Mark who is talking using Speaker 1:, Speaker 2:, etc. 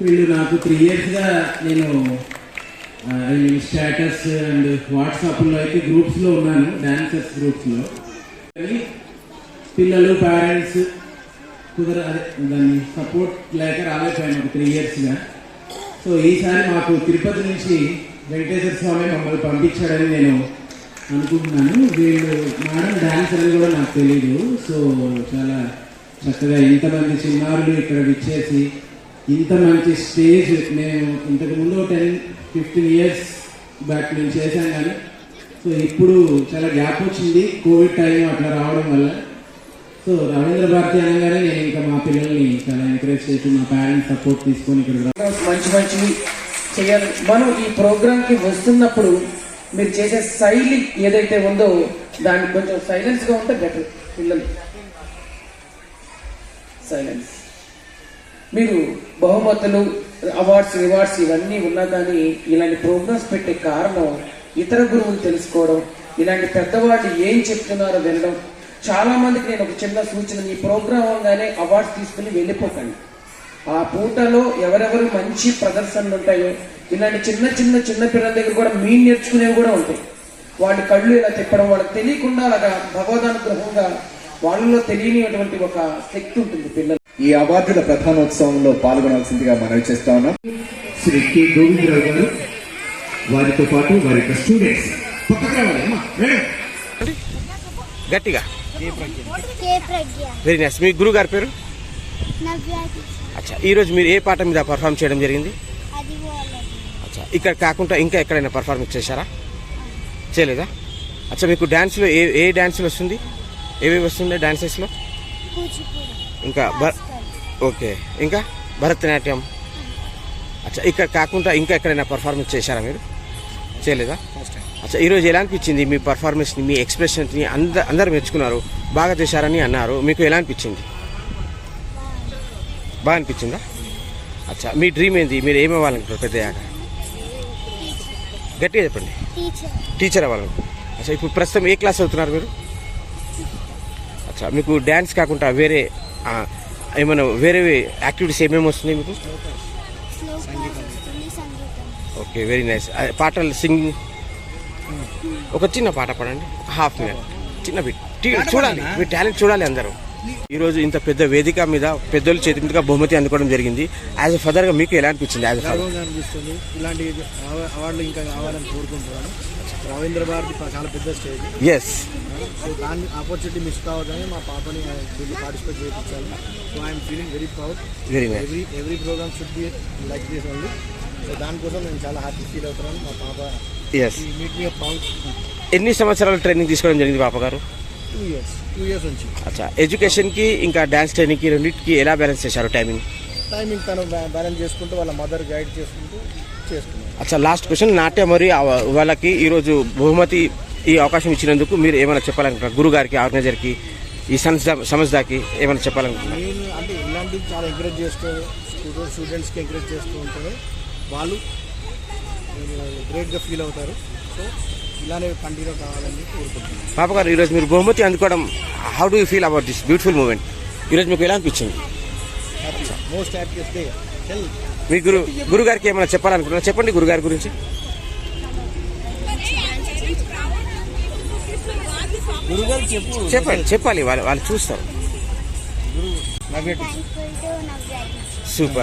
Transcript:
Speaker 1: వీళ్ళు నాకు త్రీ ఇయర్స్గా నేను ఐ మీన్ స్టేటస్ అండ్ వాట్సాప్లో అయితే గ్రూప్స్లో ఉన్నాను డాన్సర్స్ గ్రూప్స్లో కానీ పిల్లలు పేరెంట్స్ కుదర దాన్ని సపోర్ట్ లేక రాలేకపోయాను ఒక త్రీ ఇయర్స్గా సో ఈసారి మాకు తిరుపతి నుంచి వెంకటేశ్వర స్వామి మమ్మల్ని పంపించాడని నేను అనుకుంటున్నాను. వీళ్ళు మేడం డ్యాన్స్ అనేది కూడా నాకు తెలియదు సో చాలా చక్కగా ఇంతమంది చిన్నారులు ఇక్కడ విచ్చేసి ఇంత మంచి స్టేజ్ నేను ఇంతకు ముందు టెన్ ఫిఫ్టీన్ ఇయర్స్ బ్యాక్ నేను చేశాను కానీ సో ఇప్పుడు చాలా గ్యాప్ వచ్చింది కోవిడ్ టైం అట్లా రావడం వల్ల. సో రవీంద్ర భారతి అనగానే నేను ఇంకా మా పిల్లల్ని చాలా ఎంకరేజ్ చేసి మా పేరెంట్స్ సపోర్ట్ తీసుకొని ఇక్కడ
Speaker 2: మంచి మంచివి చేయాలి. మనం ఈ ప్రోగ్రామ్కి వస్తున్నప్పుడు మీరు చేసే శైలి ఏదైతే ఉందో దాన్ని కొంచెం సైలెన్స్గా ఉంటే బెటర్ పిల్లలు. సైలెన్స్ మీరు బహుమతులు అవార్డ్స్ రివార్డ్స్ ఇవన్నీ ఉన్నా కానీ ఇలాంటి ప్రోగ్రామ్స్ పెట్టే కారణం ఇతర గురువులు తెలుసుకోవడం ఇలాంటి పెద్దవాళ్ళు ఏం చెప్తున్నారో వినడం. చాలా మందికి నేను ఒక చిన్న సూచన ఈ ప్రోగ్రామ్ అవగానే అవార్డ్స్ తీసుకుని వెళ్ళిపోకండి ఆ పూటలో ఎవరెవరు మంచి ప్రదర్శనలు ఉంటాయో ఇలాంటి చిన్న చిన్న చిన్న పిల్లల దగ్గర కూడా మీ నేర్చుకునేవి కూడా ఉంటాయి. వాళ్ళ కళ్ళు ఇలా తిప్పడం వాళ్ళకి తెలియకుండా అలాగా భగవదానుగ్రహంగా వాళ్ళలో తెలియనిటువంటి ఒక శక్తి ఉంటుంది పిల్లలు
Speaker 3: ఈ అవార్డుల ప్రధానోత్సవంలో పాల్గొనాల్సిందిగా మనవి చేస్తా ఉన్నాం.
Speaker 4: శ్రీ కె. గోవిందరావు గారు వారితో పాటు వారి యొక్క స్టూడెంట్స్.
Speaker 5: గట్టిగా. వెరీ నైస్ మీ గురువు గారి పేరు?
Speaker 6: నవ్య
Speaker 5: అచ్చా ఈరోజు మీరు ఏ పాట మీద పర్ఫామ్ చేయడం జరిగింది? అచ్చా ఇక్కడ కాకుండా ఇంకా ఎక్కడైనా పర్ఫార్మెన్స్ చేశారా? చేయలేదా? అచ్చా మీకు డ్యాన్స్లో ఏ ఏ డ్యాన్స్లో వస్తుంది? ఏవేవి వస్తుండే డాన్సెస్లో
Speaker 6: కూచిపూడి.
Speaker 5: ఇంకా ఓకే. ఇంకా? భరతనాట్యం. అచ్చా ఇక్కడ కాకుండా ఇంకా ఎక్కడైనా పర్ఫార్మెన్స్ చేశారా మీరు? చేయలేదా? అచ్చా ఈరోజు ఎలా అనిపించింది మీ పర్ఫార్మెన్స్ని మీ ఎక్స్ప్రెషన్స్ని అంద అందరు మెచ్చుకున్నారు బాగా చేశారని అన్నారు మీకు ఎలా అనిపించింది? బాగా అనిపించిందా? అచ్చా మీ డ్రీమ్ ఏంది? మీరు ఏమి అవ్వాలనుకుంటారు పెద్దయ్యాక గట్టిగా చెప్పండి.
Speaker 6: టీచర్
Speaker 5: టీచర్ అవ్వాలనుకుంటారు అచ్చా ఇప్పుడు ప్రస్తుతం ఏ క్లాస్ అవుతున్నారు మీరు? అచ్చా మీకు డ్యాన్స్ కాకుండా వేరే ఆ, ఏమైనా వేరే యాక్టివిటీస్ ఏమేమి వస్తున్నాయి మీకు? ఓకే వెరీ నైస్ పాటలు సింగింగ్ ఒక చిన్న పాట పాడండి. హాఫ్ మినిట్ చిన్న బిట్ చూడాలి. మీ టాలెంట్ చూడాలి అందరూ. ఈరోజు ఇంత పెద్ద వేదిక మీద పెద్దోళ్ళ చేతి మీదుగా బహుమతి అందుకోవడం జరిగింది. యాజ్ ఎ ఫాదర్గా మీకు ఎలా అనిపించింది? యాజ్ ఎ ఫాదర్
Speaker 7: ఇలాంటి అవ- అవార్డులు ఇంకా కావాలని కోరుకుంటున్నాను. రవీంద్ర భారతి చాలా పెద్ద స్టేజ్.
Speaker 5: ఎస్
Speaker 7: సో దాన్ని ఆపర్చునిటీ మిస్ కావద్దని మా పాపని దీన్ని పార్టిసిపేట్ చేయించాలి. So I'm feeling very proud
Speaker 5: very
Speaker 7: every every programme should be like this only so దానికోసం నేను చాలా హ్యాపీ ఫీల్ అవుతున్నాను. మా పాప
Speaker 5: ఎస్
Speaker 7: మీట్ మీ ప్రౌడ్
Speaker 5: ఎన్ని సంవత్సరాలు ట్రైనింగ్ తీసుకోవడం జరిగింది పాప గారు?
Speaker 7: టూ ఇయర్స్ టూ ఇయర్స్ నుంచి.
Speaker 5: అచ్చా. ఎడ్యుకేషన్కి ఇంకా డ్యాన్స్ ట్రైనింగ్కి రెండింటికి ఎలా బ్యాలెన్స్ చేశారు టైమింగ్
Speaker 7: టైమింగ్ తను బ్యాలెన్స్ చేసుకుంటూ వాళ్ళ మదర్ గైడ్ చేసుకుంటూ చేసుకున్నాను
Speaker 5: అచ్చా లాస్ట్ క్వశ్చన్ నాట్య మరి వాళ్ళకి ఈరోజు బహుమతి ఈ అవకాశం ఇచ్చినందుకు మీరు ఏమైనా చెప్పాలనుకుంటున్నారు? గురుగారికి ఆర్గనైజర్కి ఈ సంస్థ సంస్థకి ఏమైనా చెప్పాలనుకుంటున్నారు?
Speaker 7: నేను అంటే ఇలాంటివి చాలా ఎంకరేజ్ చేస్తూ స్టూడెంట్ స్టూడెంట్స్కి ఎంకరేజ్ చేస్తూ ఉంటారు వాళ్ళు గ్రేట్గా ఫీల్ అవుతారు. సో ఇలానే కంటిన్యూ కావాలని కోరుకుంటున్నాను.
Speaker 5: పాప గారు ఈరోజు మీరు బహుమతి అందుకోవడం how do you feel about this beautiful moment ఈరోజు మీకు ఎలా అనిపించింది?
Speaker 7: Happy most happiest day tell
Speaker 5: me గురు గురుగారికి ఏమైనా చెప్పాలనుకుంటున్నారు? చెప్పండి గురుగారి గురించి. చెప్పండి చెప్పాలి వాళ్ళు వాళ్ళు చూస్తారు. సూపర్.